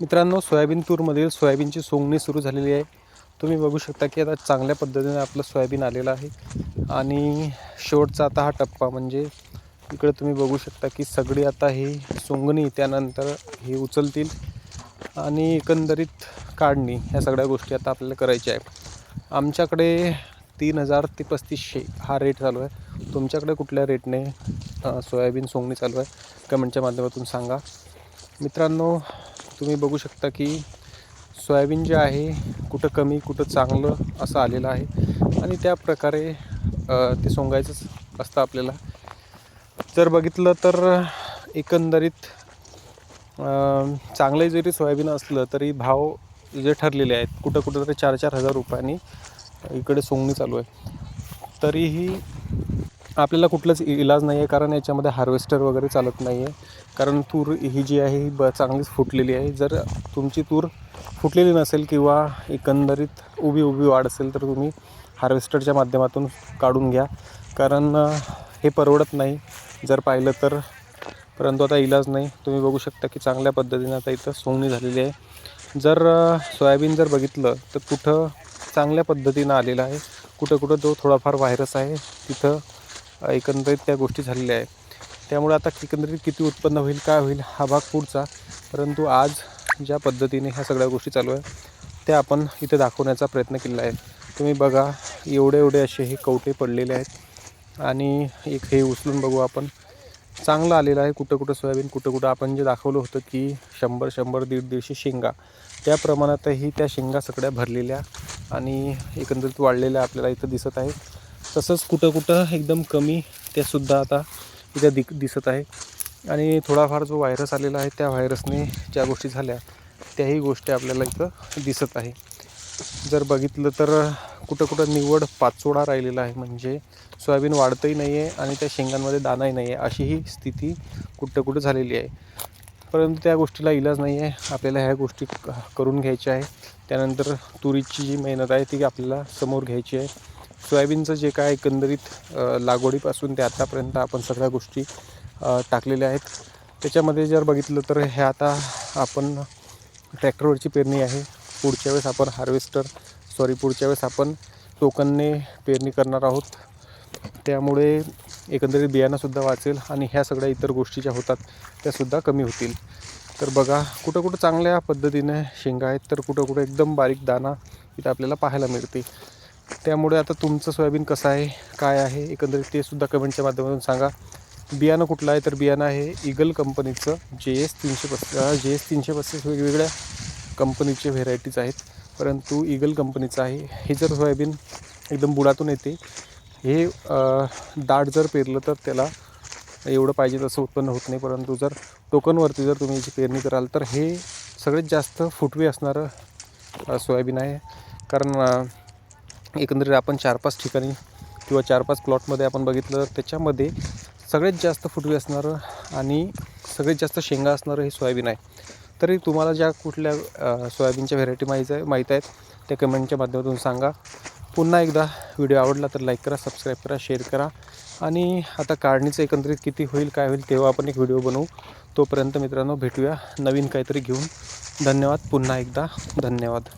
मित्रांनो सोयाबीन तूरमधील सोयाबीनची सोंगणी सुरू झालेली आहे. तुम्ही बघू शकता की आता चांगल्या पद्धतीने आपलं सोयाबीन आलेलं आहे. आणि शेवटचा आता हा टप्पा म्हणजे इकडे तुम्ही बघू शकता की सगळी आता ही सोंगणी त्यानंतर हे उचलतील आणि एकंदरीत काढणी ह्या सगळ्या गोष्टी आता आपल्याला करायच्या आहे आमच्याकडे तीन हजार ते पस्तीसशे हा रेट चालू आहे. तुमच्याकडे कुठल्या रेटने सोयाबीन सोंगणी चालू आहे? कमेंटच्या माध्यमातून सांगा. मित्रांनो तुम्ही बघू शकता की सोयाबीन जे आहे कुठं कमी कुठं चांगलं असं आलेलं आहे. आणि त्या प्रकारे ते सोंगायचंच असतं आपल्याला. जर बघितलं तर एकंदरीत चांगले जरी सोयाबीन असलं तरी भाव जे ठरलेले आहेत कुठं कुठं तरी चार चार हजार रुपयांनी इकडे सोंगणी चालू आहे. तरीही आपल्याला कुठलंच इलाज नाही आहे कारण याच्यामध्ये हार्वेस्टर वगैरे चालत नाही आहे कारण तूर ही जी आहे ही ब चांगलीच फुटलेली आहे. जर तुमची तूर फुटलेली नसेल किंवा एकंदरीत उभी उभी वाढ असेल तर तुम्ही हार्वेस्टरच्या माध्यमातून काढून घ्या. कारण हे परवडत नाही. जर पाहिलं तर परंतु आता इलाज नाही. तुम्ही बघू शकता की चांगल्या पद्धतीने आता इथं सोंगणी झालेली आहे. जर सोयाबीन जर बघितलं तर कुठं चांगल्या पद्धतीनं आलेलं आहे. कुठं कुठं जो थोडाफार व्हायरस आहे. तिथं एकंदरीत त्या गोष्टी झालेल्या आहे त्यामुळे आता एकंदरीत किती उत्पन्न होईल काय होईल हा भाग पुढचा. परंतु आज ज्या पद्धतीने ह्या सगळ्या गोष्टी चालू आहे त्या आपण इथे दाखवण्याचा प्रयत्न केला आहे. तुम्ही बघा एवढे एवढे असे हे कवटे पडलेले आहेत. आणि एक हे उचलून बघू आपण. चांगलं आलेलं आहे कुठं कुठं सोयाबीन कुठं कुठं आपण जे दाखवलं होतं की शंभर शंभर दीड दीडशे शेंगा. त्या प्रमाणातही त्या शेंगा सगळ्या भरलेल्या आणि एकंदरीत वाढलेल्या आपल्याला इथं दिसत आहे तसंच कुठं कुठं एकदम कमी त्यासुद्धा आता इथं दिक दिसत आहे. आणि थोडाफार जो व्हायरस आलेला आहे त्या व्हायरसने ज्या गोष्टी झाल्या त्याही गोष्टी आपल्याला इथं दिसत आहे. जर बघितलं तर कुठं कुठं निवड पाचोडा राहिलेला आहे. म्हणजे सोयाबीन वाढतंही नाही आहे आणि त्या शेंगांमध्ये दानाही नाही आहे अशीही स्थिती कुठं कुठं झालेली आहे. परंतु त्या गोष्टीला इलाज नाही आहे आपल्याला ह्या गोष्टी क- करून घ्यायच्या आहे. त्यानंतर तुरीची जी मेहनत आहे ती आपल्याला समोर घ्यायची आहे. सोयाबीनचं जे काय एकंदरीत लागवडीपासून ते आतापर्यंत आपण सगळ्या गोष्टी टाकलेल्या आहेत. त्याच्यामध्ये जर बघितलं तर हे आता आपण ट्रॅक्टरवरची पेरणी आहे. पुढच्या वेळेस आपण हार्वेस्टर सॉरी पुढच्या वेळेस आपण टोकनने पेरणी करणार आहोत. त्यामुळे एकंदरीत बियाणंसुद्धा वाचेल आणि ह्या सगळ्या इतर गोष्टी ज्या होतात त्यासुद्धा कमी होतील. तर बघा कुठं कुठं चांगल्या पद्धतीने शेंगा आहेत तर कुठं कुठं एकदम बारीक दाणा इथं आपल्याला पाहायला मिळते त्यामुळे आता तुमचं सोयाबीन कसं आहे काय आहे एकंदरीत ते सुद्धा कमेंटच्या माध्यमातून सांगा. बियाणं कुठलं आहे तर बियाणं आहे इगल कंपनीचं जे एस तीनशे पस्तीस जे एस तीनशे पस्तीस वेगवेगळ्या कंपनीचे व्हेरायटीज आहेत. परंतु इगल कंपनीचं आहे. हे जर सोयाबीन एकदम बुडातून येते हे दाट जर पेरलं तर त्याला एवढं पाहिजे तसं उत्पन्न होत नाही. परंतु जर टोकनवरती जर तुम्ही याची पेरणी कराल तर हे सगळ्यात जास्त फुटवे असणारं सोयाबीन आहे. कारण एकंदरीत आपण चार पाच ठिकाणी किंवा चार पाच प्लॉटमध्ये आपण बघितलं तर त्याच्यामध्ये सगळ्यात जास्त फुटवे असणारं आणि सगळ्यात जास्त शेंगा असणारं हे सोयाबीन आहे. तरी तुम्हाला ज्या कुठल्या सोयाबीनच्या व्हेरायटी माहीत आहे माहीत आहेत त्या कमेंटच्या माध्यमातून सांगा. पुन्हा एकदा व्हिडिओ आवडला तर लाईक करा सबस्क्राईब करा शेअर करा. आणि आता काढणीचं एकंदरीत किती होईल काय होईल तेव्हा आपण एक व्हिडिओ बनवू. तोपर्यंत मित्रांनो भेटूया नवीन काहीतरी घेऊन. धन्यवाद पुन्हा एकदा धन्यवाद.